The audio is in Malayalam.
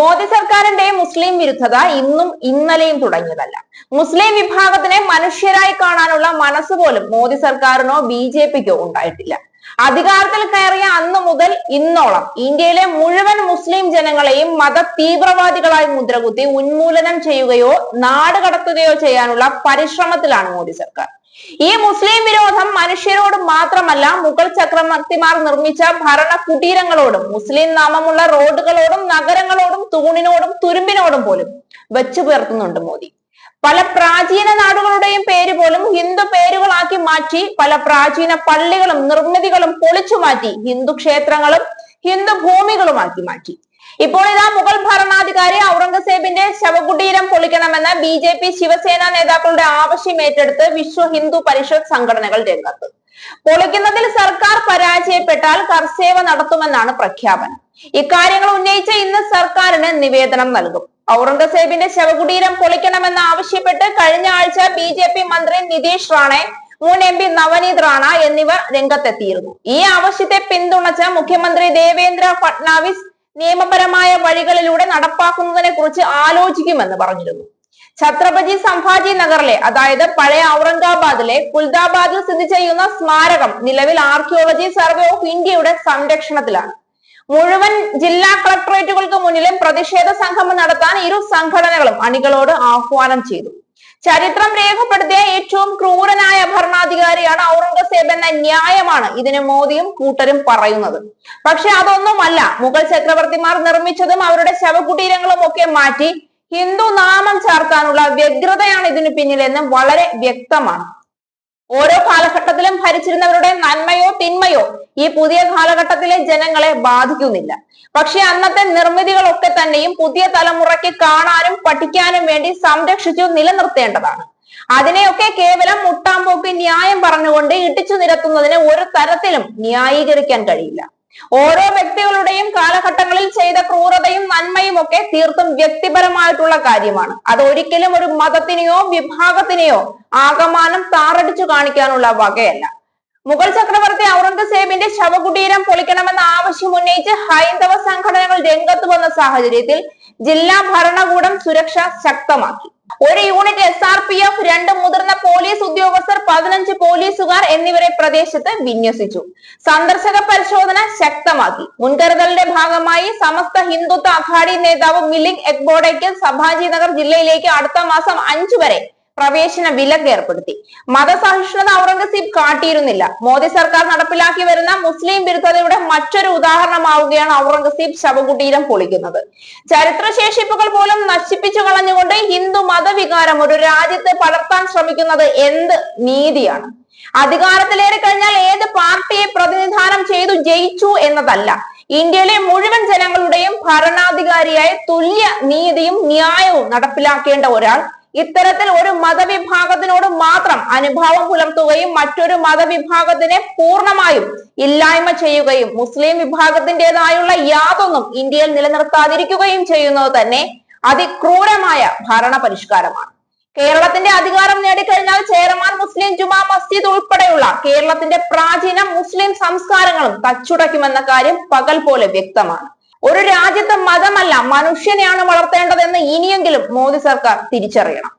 മോദി സർക്കാരിന്റെ മുസ്ലിം വിരുദ്ധത ഇന്നും ഇന്നലെയും തുടങ്ങിയതല്ല. മുസ്ലിം വിഭാഗത്തിനെ മനുഷ്യരായി കാണാനുള്ള മനസ്സ് പോലും മോദി സർക്കാരിനോ ബി ജെ പിക്കോ ഉണ്ടായിട്ടില്ല. അധികാരത്തിൽ കയറിയ അന്ന് മുതൽ ഇന്നോളം ഇന്ത്യയിലെ മുഴുവൻ മുസ്ലിം ജനങ്ങളെയും മത തീവ്രവാദികളായി മുദ്രകുത്തി ഉന്മൂലനം ചെയ്യുകയോ നാട് കടത്തുകയോ ചെയ്യാനുള്ള പരിശ്രമത്തിലാണ് മോദി സർക്കാർ. ഈ മുസ്ലിം വിരോധം മനുഷ്യരോട് മാത്രമല്ല മുഗൾ ചക്രവർത്തിമാർ നിർമ്മിച്ച ഭരണ കുടീരങ്ങളോടും മുസ്ലിം നാമമുള്ള റോഡുകളോടും നഗരങ്ങളോടും തൂണിനോടും തുരുമ്പിനോടും പോലും വെച്ചു പുലർത്തുന്നുണ്ട് മോദി. പല പ്രാചീന നാടുകളുടെയും പേര് മാറ്റി പല പ്രാചീന പള്ളികളും നിർമ്മിതികളും പൊളിച്ചു മാറ്റി ഹിന്ദു ക്ഷേത്രങ്ങളും ഹിന്ദു ഭൂമികളുമാക്കി മാറ്റി. ഇപ്പോൾ ഇതാ മുഗൾ ഭരണാധികാരി ഔറംഗസേബിന്റെ ശവകുടീരം പൊളിക്കണമെന്ന ബി ജെ പി ശിവസേന നേതാക്കളുടെ ആവശ്യം ഏറ്റെടുത്ത് വിശ്വ ഹിന്ദു പരിഷത്ത് സംഘടനകൾ രംഗത്ത്. പൊളിക്കുന്നതിൽ സർക്കാർ പരാജയപ്പെട്ടാൽ കർസേവ നടത്തുമെന്നാണ് പ്രഖ്യാപനം. ഇക്കാര്യങ്ങൾ ഉന്നയിച്ച് ഇന്ന് സർക്കാരിന് നിവേദനം നൽകും. ഔറംഗസേബിന്റെ ശവകുടീരം പൊളിക്കണമെന്ന് ആവശ്യപ്പെട്ട് കഴിഞ്ഞ ആഴ്ച ബി മന്ത്രി നിതീഷ് റാണെ മുൻ എം പി നവനീത് റാണ എന്നിവർ രംഗത്തെത്തിയിരുന്നു. ഈ ആവശ്യത്തെ പിന്തുണച്ച മുഖ്യമന്ത്രി ദേവേന്ദ്ര ഫട്നാവിസ് നിയമപരമായ വഴികളിലൂടെ നടപ്പാക്കുന്നതിനെ കുറിച്ച് ആലോചിക്കുമെന്ന് പറഞ്ഞിരുന്നു. ഛത്രപതി സംഭാജി നഗറിലെ അതായത് പഴയ ഔറംഗാബാദിലെ കുൽദാബാദിൽ സ്ഥിതി ചെയ്യുന്ന സ്മാരകം നിലവിൽ ആർക്കിയോളജി സർവേ ഓഫ് ഇന്ത്യയുടെ സംരക്ഷണത്തിലാണ്. മുഴുവൻ ജില്ലാ കളക്ടറേറ്റുകൾക്ക് മുന്നിലും പ്രതിഷേധ സംഗമം നടത്താൻ ഇരു സംഘടനകളും അണികളോട് ആഹ്വാനം ചെയ്തു. ചരിത്രം രേഖപ്പെടുത്തിയ ഏറ്റവും ക്രൂരനായ ഭരണാധികാരിയാണ് ഔറംഗസേബ് എന്ന ന്യായമാണ് ഇതിന് മോദിയും കൂട്ടരും പറയുന്നത്. പക്ഷെ അതൊന്നുമല്ല. മുഗൾ ചക്രവർത്തിമാർ നിർമ്മിച്ചതും അവരുടെ ശവകുടീരങ്ങളും ഒക്കെ മാറ്റി ഹിന്ദു നാമം ചേർക്കാനുള്ള വ്യഗ്രതയാണ് ഇതിനു പിന്നിലെന്ന് വളരെ വ്യക്തമാണ്. ഓരോ കാലഘട്ടത്തിലും ഭരിച്ചിരുന്നവരുടെ നന്മയോ തിന്മയോ ഈ പുതിയ കാലഘട്ടത്തിലെ ജനങ്ങളെ ബാധിക്കുന്നില്ല. പക്ഷെ അന്നത്തെ നിർമ്മിതികളൊക്കെ തന്നെയും പുതിയ തലമുറയ്ക്ക് കാണാനും പഠിക്കാനും വേണ്ടി സംരക്ഷിച്ചു നിലനിർത്തേണ്ടതാണ്. അതിനെയൊക്കെ കേവലം മുട്ടാമ്പോക്ക് ന്യായം പറഞ്ഞുകൊണ്ട് ഇടിച്ചു നിരത്തുന്നതിന് ഒരു തരത്തിലും ന്യായീകരിക്കാൻ കഴിയില്ല. ഓരോ വ്യക്തികളുടെയും കാലഘട്ടങ്ങളിൽ ചെയ്ത ക്രൂരതയും നന്മയും ഒക്കെ തീർത്തും വ്യക്തിപരമായിട്ടുള്ള കാര്യമാണ്. അത് ഒരിക്കലും ഒരു മതത്തിനെയോ വിഭാഗത്തിനെയോ ആകമാനം താറടിച്ചു കാണിക്കാനുള്ള വകയല്ല. മുഗൾ ചക്രവർത്തി ഔറംഗസേബിന്റെ ശവകുടീരം പൊളിക്കണമെന്ന ആവശ്യം ഉന്നയിച്ച് ഹൈന്ദവ സംഘടനകൾ രംഗത്ത് വന്ന സാഹചര്യത്തിൽ ജില്ലാ ഭരണകൂടം സുരക്ഷ ശക്തമാക്കി. ഒരു unit S R P F രണ്ട് മുതിർന്ന പോലീസ് ഉദ്യോഗസ്ഥർ പതിനഞ്ച് പോലീസുകാർ എന്നിവരെ പ്രദേശത്ത് വിന്യസിച്ചു. സന്ദർശക പരിശോധന ശക്തമാക്കി. മുൻകരുതലിന്റെ ഭാഗമായി സമസ്ത ഹിന്ദുത്വ അഘാടി നേതാവ് മിലിംഗ് എക്ബോഡയ്ക്ക് സഭാജി നഗർ ജില്ലയിലേക്ക് അടുത്ത മാസം അഞ്ചു വരെ പ്രവേശന വിലക്ക് ഏർപ്പെടുത്തി. മതസഹിഷ്ണുത ഔറംഗസീബ് കാട്ടിയിരുന്നില്ല. മോദി സർക്കാർ നടപ്പിലാക്കി വരുന്ന മുസ്ലിം വിരുദ്ധതയുടെ മറ്റൊരു ഉദാഹരണമാവുകയാണ് ഔറംഗസീബ് ശവകുടീരം പൊളിക്കുന്നത്. ചരിത്രശേഷിപ്പുകൾ പോലും നശിപ്പിച്ചു കളഞ്ഞുകൊണ്ട് ഹിന്ദു മതവികാരം ഒരു രാജ്യത്തെ പടർത്താൻ ശ്രമിക്കുന്നത് എന്ത് നീതിയാണ്? അധികാരത്തിലേറി കഴിഞ്ഞാൽ ഏത് പാർട്ടിയെ പ്രതിനിധാനം ചെയ്തു ജയിച്ചു എന്നതല്ല. ഇന്ത്യയിലെ മുഴുവൻ ജനങ്ങളുടെയും ഭരണാധികാരിയായ തുല്യ നീതിയും ന്യായവും നടപ്പിലാക്കേണ്ട ഒരാൾ ഇത്തരത്തിൽ ഒരു മതവിഭാഗത്തിനോട് മാത്രം അനുഭാവം പുലർത്തുകയും മറ്റൊരു മതവിഭാഗത്തിനെ പൂർണമായും ഇല്ലായ്മ ചെയ്യുകയും മുസ്ലിം വിഭാഗത്തിന്റെതായുള്ള യാതൊന്നും ഇന്ത്യയിൽ നിലനിർത്താതിരിക്കുകയും ചെയ്യുന്നത് തന്നെ അതിക്രൂരമായ ഭരണ പരിഷ്കാരമാണ് കേരളത്തിന്റെ അധികാരം നേടിക്കഴിഞ്ഞാൽ ചേരമാൻ മുസ്ലിം ജുമാ മസ്ജിദ് ഉൾപ്പെടെയുള്ള കേരളത്തിന്റെ പ്രാചീന മുസ്ലിം സംസ്കാരങ്ങളും തച്ചുടയ്ക്കുമെന്ന കാര്യം പകൽ പോലെ വ്യക്തമാണ്. ഒരു രാജ്യത്തെ മതമല്ല മനുഷ്യനെയാണ് വളർത്തേണ്ടതെന്ന് ഇനിയെങ്കിലും മോദി സർക്കാർ തിരിച്ചറിയണം.